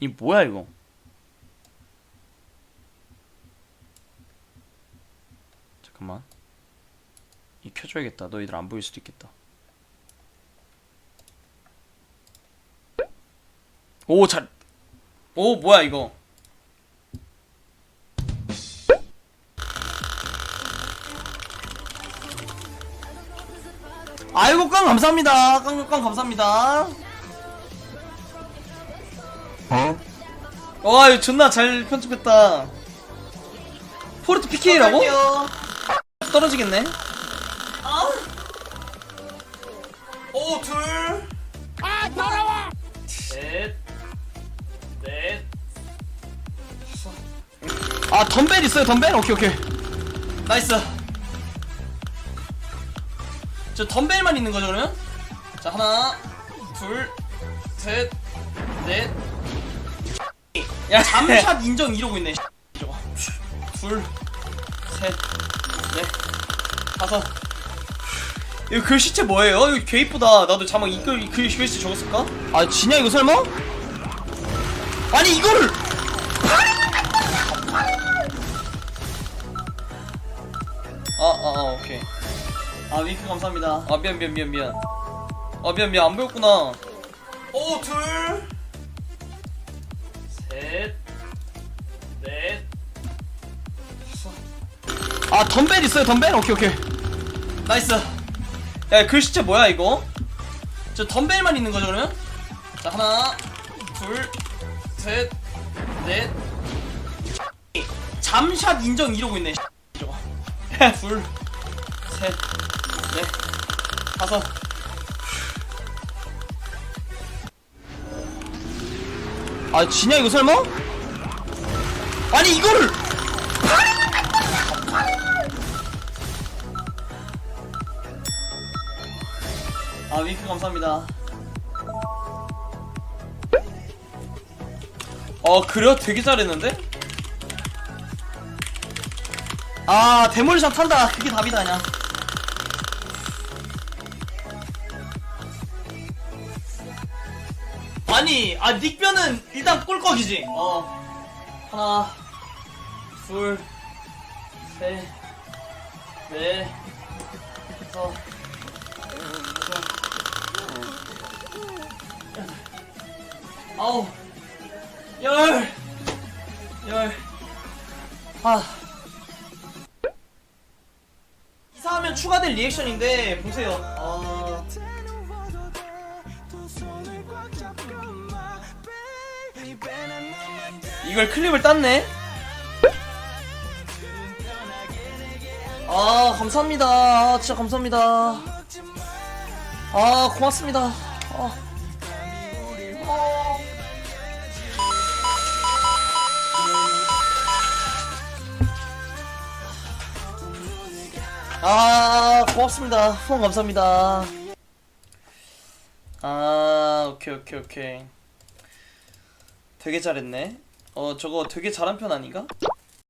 이 뭐야 이거? 잠깐만. 이 켜줘야겠다. 너희들 안 보일 수도 있겠다. 오 잘. 오 뭐야 이거? 아이고 깡 감사합니다. 깡, 깡 감사합니다. 와 이거 존나 잘 편집했다. 포르트 PK라고? 떨어지겠네. 오 둘. 아. 넷. 다섯. 아 덤벨 있어요 덤벨? 오케이 오케이. 나이스. 저 덤벨만 있는 거죠 그러면? 자 하나, 둘, 셋, 넷. 야 잠샷 인정 이러고 있네. 저거. 둘, 셋, 넷, 다섯. 이거 글씨체 뭐예요? 이거 개 이쁘다. 나도 자막 이글 글 글씨 적었을까? 아 지냐 이거 설마? 아니 이거를 아 아 아, 오케이. 아 윙크 감사합니다. 아 미안 미안 미안 미안. 아 미안 미안 안 보였구나. 오 둘, 셋, 넷. 아 덤벨 있어요 덤벨? 오케이 오케이. 나이스. 야 글씨체 뭐야 이거? 저 덤벨만 있는 거죠 그러면? 자 하나, 둘, 셋, 넷. 잠샷 인정 이러고 있네. 저거. 둘, 셋, 넷, 다섯. 아 지냐 이거 설마? 아니 이거를 아 윙크 감사합니다 어 그래요? 되게 잘했는데? 아 데몰리션 탄다 그게 답이다 그냥 아니 아 닉변은 일단 꿀꺽이지 어 하나 둘셋넷 다섯 아홉 열 열. 아. 이사하면 추가된 리액션인데 보세요. 아. 이걸 클립을 땄네. 아 감사합니다. 아, 진짜 감사합니다. 아 고맙습니다. 아. 아 고맙습니다 후원 감사합니다 아 오케이 오케이 오케이 되게 잘했네 어 저거 되게 잘한 편 아닌가?